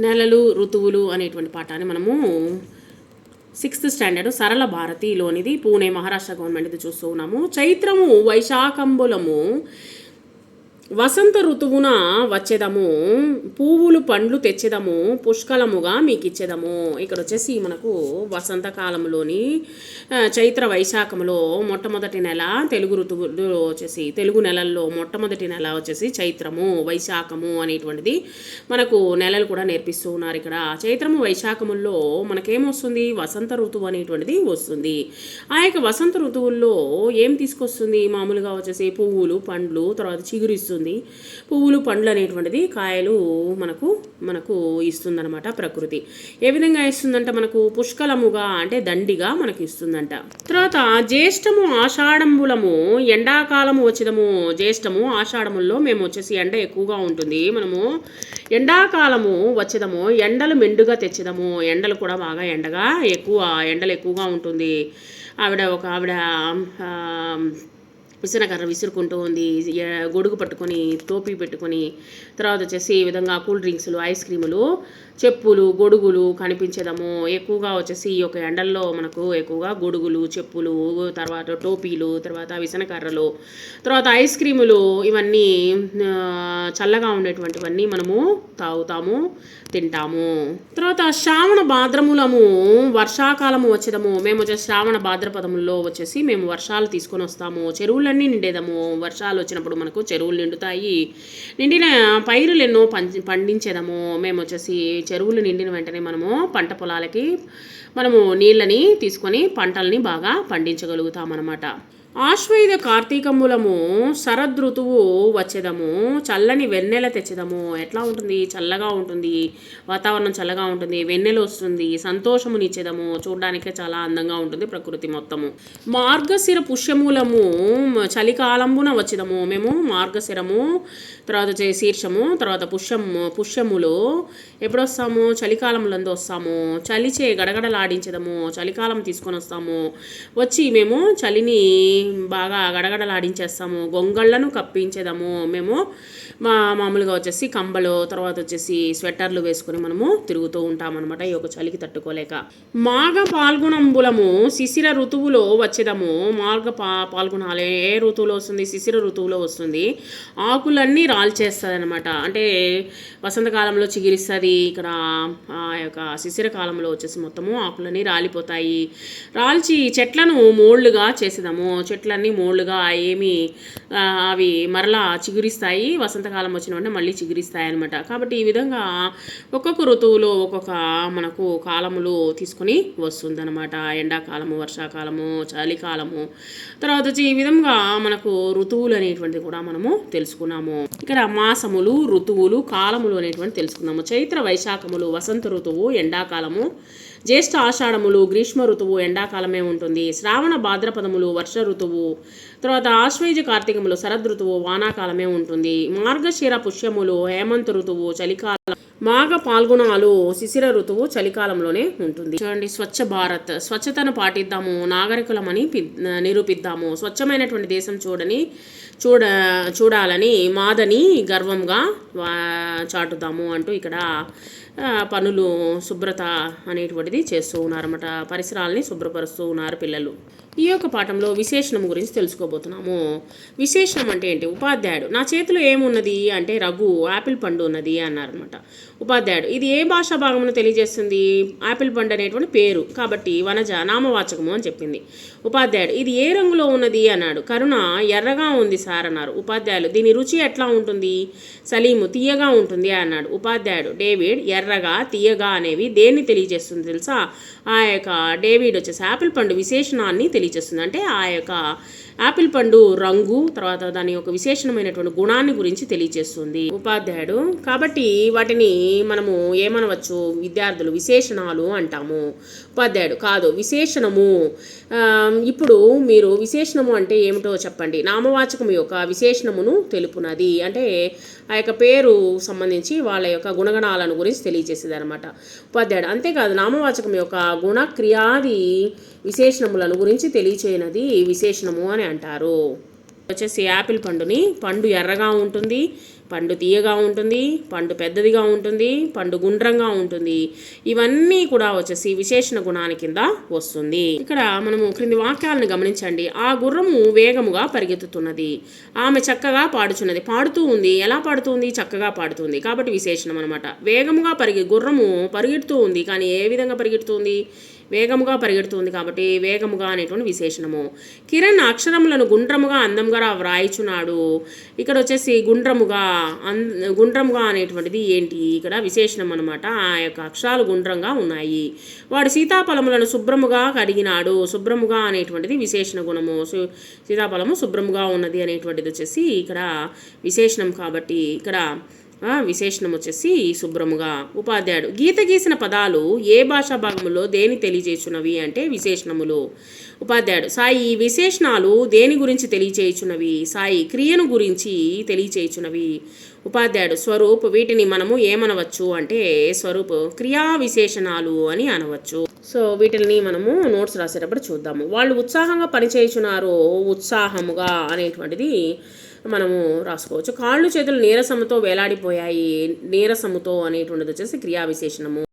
నెలలు ఋతువులు అనేటువంటి పాఠాన్ని మనము సిక్స్త్ స్టాండర్డ్ సరళ భారతిలోనిది పూణే మహారాష్ట్ర గవర్నమెంట్ది చూస్తూ ఉన్నాము. చైత్రము వైశాఖంబులము వసంత ఋతువున వచ్చేదము పువ్వులు పండ్లు తెచ్చేదము పుష్కలముగా మీకు ఇచ్చేదము ఇక్కడ వచ్చేసి మనకు వసంతకాలంలోని చైత్ర వైశాఖములో మొట్టమొదటి నెల తెలుగు ఋతువులో వచ్చేసి తెలుగు నెలల్లో మొట్టమొదటి నెల వచ్చేసి చైత్రము వైశాఖము అనేటువంటిది మనకు నెలలు కూడా నేర్పిస్తూ ఉన్నారు ఇక్కడ. చైత్రము వైశాఖముల్లో మనకేమొస్తుంది వసంత ఋతువు అనేటువంటిది వస్తుంది. ఆ యొక్క వసంత ఋతువుల్లో ఏం తీసుకొస్తుంది? మామూలుగా వచ్చేసి పువ్వులు పండ్లు తర్వాత చిగురిస్తుంది. పువ్వులు పండ్లు అనేటువంటిది కాయలు మనకు మనకు ఇస్తుందన్నమాట ప్రకృతి. ఏ విధంగా ఇస్తుందంట మనకు? పుష్కలముగా అంటే దండిగా మనకి ఇస్తుందంట. తర్వాత జ్యేష్టము ఆషాఢంబులము ఎండాకాలము వచ్చేదము జ్యేష్టము ఆషాఢముల్లో మేము వచ్చేసి ఎండ ఎక్కువగా ఉంటుంది. మనము ఎండాకాలము వచ్చేదము ఎండలు మెండుగా తెచ్చేదము ఎండలు కూడా బాగా ఎండగా ఎక్కువ ఎండలు ఎక్కువగా ఉంటుంది. ఆవిడ ఒక ఆవిడ విసనకర్ర విసురుకుంటూ ఉంది. గొడుగు పట్టుకొని టోపీ పెట్టుకొని తర్వాత వచ్చేసి ఈ విధంగా కూల్ డ్రింక్స్లు ఐస్ క్రీములు చెప్పులు గొడుగులు కనిపించడము. ఎక్కువగా వచ్చేసి ఈ యొక్క ఎండల్లో మనకు ఎక్కువగా గొడుగులు చెప్పులు తర్వాత టోపీలు తర్వాత విసనకర్రలు తర్వాత ఐస్ క్రీములు ఇవన్నీ చల్లగా ఉండేటువంటివన్నీ మనము తాగుతాము తింటాము. తర్వాత శ్రావణ భాద్రములము వర్షాకాలము వచ్చేదము. మేము వచ్చేసి శ్రావణ భాద్రపదముల్లో వచ్చేసి మేము వర్షాలు తీసుకొని వస్తాము. చెరువులన్నీ నిండేదము వర్షాలు వచ్చినప్పుడు మనకు చెరువులు నిండుతాయి. నిండిన పైరులు ఎన్నో పం పండించేదము మేము వచ్చేసి చెరువులు నిండిన వెంటనే మనము పంట పొలాలకి మనము నీళ్ళని తీసుకొని పంటల్ని బాగా పండించగలుగుతాం ఆశ్వేద కార్తీక కార్తీకములము శరదృతువు వచ్చేదము చల్లని వెన్నెల తెచ్చేదము. ఎట్లా ఉంటుంది? చల్లగా ఉంటుంది. వాతావరణం చల్లగా ఉంటుంది. వెన్నెల వస్తుంది. సంతోషమునిచ్చేదము చూడడానికే చాలా అందంగా ఉంటుంది ప్రకృతి మొత్తము. మార్గశిర పుష్యమూలము చలికాలంబున వచ్చేదము. మేము మార్గశిరము తర్వాత వచ్చే శీర్షము తర్వాత పుష్యము పుష్యములు. ఎప్పుడు వస్తాము. చలికాలంలో వస్తాము చలిచే గడగడలాడించేదము. చలికాలం తీసుకొని వస్తాము. వచ్చి మేము చలిని బాగా గడగడలాడించేస్తాము గొంగళ్ళను కప్పించేదాము మేము మా మామూలుగా వచ్చేసి కంబలు తర్వాత వచ్చేసి స్వెటర్లు వేసుకొని మనము తిరుగుతూ ఉంటామన్నమాట ఈ యొక్క చలికి తట్టుకోలేక. మాఘ పాల్గొనంబులము శిశిర ఋతువులో వచ్చేదము. మార్గ పా పాల్గొనాలి ఏ ఋతువులో వస్తుంది శిశిర ఋతువులో వస్తుంది. ఆకులన్నీ రాల్చేస్తుంది అనమాట అంటే వసంతకాలంలో చిగిరిస్తుంది ఇక్కడ ఆ యొక్క శిశిర కాలంలో వచ్చేసి మొత్తము ఆకులన్నీ రాలిపోతాయి. రాల్చి చెట్లను మోళ్ళుగా చేసేదాము. చెట్లన్నీ మోళ్ళుగా ఏమి అవి మరలా చిగురిస్తాయి. వసంతకాలం వచ్చిన వెంటనే మళ్ళీ చిగురిస్తాయి అనమాట కాబట్టి ఈ విధంగా ఒక్కొక్క ఋతువులో ఒక్కొక్క మనకు కాలములు తీసుకొని వస్తుందన్నమాట. ఎండాకాలము వర్షాకాలము చలికాలము. తర్వాత వచ్చి ఈ విధంగా మనకు ఋతువులు అనేటువంటిది కూడా మనము తెలుసుకున్నాము. ఇక్కడ మాసములు ఋతువులు కాలములు అనేటువంటి తెలుసుకున్నాము. చైత్ర వైశాఖములు వసంత ఋతువు ఎండాకాలము జ్యేష్ఠ ఆషాఢములు గ్రీష్మ ఋతువు ఎండాకాలమే ఉంటుంది. శ్రావణ భాద్రపదములు వర్ష ఋతువు తర్వాత ఆశ్వేజ కార్తీకములు శరద్ ఋతువు వానాకాలమే ఉంటుంది. మార్గశిర పుష్యములు హేమంత ఋతువు చలికాలం మాఘ పాల్గొనాలు శిశిర ఋతువు చలికాలంలోనే ఉంటుంది. చూడండి స్వచ్ఛ భారత్. స్వచ్ఛతను పాటిద్దాము నాగరికులమని నిరూపిద్దాము. స్వచ్ఛమైనటువంటి దేశం చూడని చూడ చూడాలని మాదని గర్వంగా వా- చాటుదాము అంటూ ఇక్కడ పనులు శుభ్రత అనేటువంటిది చేస్తూ ఉన్నారన్నమాట. పరిసరాలని శుభ్రపరుస్తూ ఉన్నారు పిల్లలు. ఈ యొక్క పాఠంలో విశేషణం గురించి తెలుసుకోబోతున్నాము. విశేషణం అంటే ఏంటి? ఉపాధ్యాయుడు. నా చేతిలో ఏమున్నది అంటే రఘు యాపిల్ పండు ఉన్నది అన్నారనమాట ఉపాధ్యాయుడు. ఇది ఏ భాషా భాగమును తెలియజేస్తుంది? యాపిల్ పండు అనేటువంటి పేరు. కాబట్టి వనజ నామవాచకము అని చెప్పింది. ఉపాధ్యాయుడు. ఇది ఏ రంగులో ఉన్నది? అన్నాడు. కరుణ ఎర్రగా ఉంది సార్. అన్నారు ఉపాధ్యాయులు దీని రుచి ఎట్లా ఉంటుంది? సలీము తీయగా ఉంటుంది అన్నాడు. ఉపాధ్యాయుడు డేవిడ్ ఎర్రగా తీయగా అనేవి దేన్ని తెలియజేస్తుంది తెలుసా? ఆ యొక్క డేవిడ్ వచ్చేసి యాపిల్ పండు విశేషణాన్ని తెలియజేస్తుంది. అంటే ఆ యొక్క యాపిల్ పండు రంగు తర్వాత దాని యొక్క విశేషణమైనటువంటి గుణాన్ని గురించి తెలియజేస్తుంది ఉపాధ్యాయుడు. కాబట్టి వాటిని మనము ఏమనవచ్చు? విద్యార్థులు విశేషణాలు అంటాము ఉపాధ్యాయుడు. కాదు విశేషణము. ఇప్పుడు మీరు విశేషణము అంటే ఏమిటో చెప్పండి. నామవాచకం యొక్క విశేషణమును తెలుపునది. అంటే ఆ యొక్క పేరు సంబంధించి వాళ్ళ యొక్క గుణగణాలను గురించి తెలియజేసేది అనమాట ఉపాధ్యాయుడు అంతేకాదు నామవాచకం యొక్క గుణక్రియాది విశేషణములను గురించి తెలియచేయనది విశేషణము అని అంటారు. వచ్చేసి యాపిల్ పండుని పండు ఎర్రగా ఉంటుంది పండు తీయగా ఉంటుంది పండు పెద్దదిగా ఉంటుంది పండు గుండ్రంగా ఉంటుంది. ఇవన్నీ కూడా వచ్చేసి విశేషణ గుణాని కింద వస్తుంది. ఇక్కడ మనము క్రింది వాక్యాలను గమనించండి. ఆ గుర్రము వేగముగా పరిగెత్తుతున్నది. ఆమె చక్కగా పాడుచున్నది. పాడుతూ ఉంది. ఎలా పాడుతుంది? చక్కగా పాడుతుంది. కాబట్టి విశేషణం అనమాట వేగముగా పరిగె గుర్రము పరిగెడుతూ ఉంది. కానీ ఏ విధంగా పరిగెడుతుంది? వేగముగా పరిగెడుతుంది కాబట్టి వేగముగా అనేటువంటి విశేషణము. కిరణ్ అక్షరములను గుండ్రముగా అందంగా వ్రాయిచున్నాడు. ఇక్కడ వచ్చేసి గుండ్రముగా అన్ గుండ్రంగా అనేటువంటిది ఏంటి? ఇక్కడ విశేషణం అనమాట ఆ యొక్క అక్షరాలు గుండ్రంగా ఉన్నాయి. వాడు సీతాఫలములను శుభ్రముగా కడిగినాడు. శుభ్రముగా అనేటువంటిది విశేషణ గుణము. సు- సీతాఫలము శుభ్రముగా ఉన్నది అనేటువంటిది వచ్చేసి ఇక్కడ విశేషణం కాబట్టి ఇక్కడ విశేషణం వచ్చేసి శుభ్రముగా ఉపాధ్యాయుడు. గీత గీసిన పదాలు ఏ భాషా భాగములో దేని తెలియజేయుచున్నవి అంటే విశేషణములు. ఉపాధ్యాయుడు సాయి ఈ విశేషణాలు దేని గురించి తెలియచేయుచున్నవి? సాయి క్రియను గురించి తెలియచేయుచున్నవి. ఉపాధ్యాయుడు స్వరూప్ వీటిని మనము ఏమనవచ్చు అంటే స్వరూప్ క్రియా విశేషణాలు అని అనవచ్చు. సో వీటిని మనము నోట్స్ రాసేటప్పుడు చూద్దాము. వాళ్ళు ఉత్సాహంగా పనిచేయుచున్నారు ఉత్సాహముగా అనేటువంటిది మనము రాసుకోవచ్చు. కాళ్ళు చేతులు నీరసముతో వేలాడిపోయాయి. నీరసముతో అనేటువంటిది వచ్చేసి క్రియా విశేషణము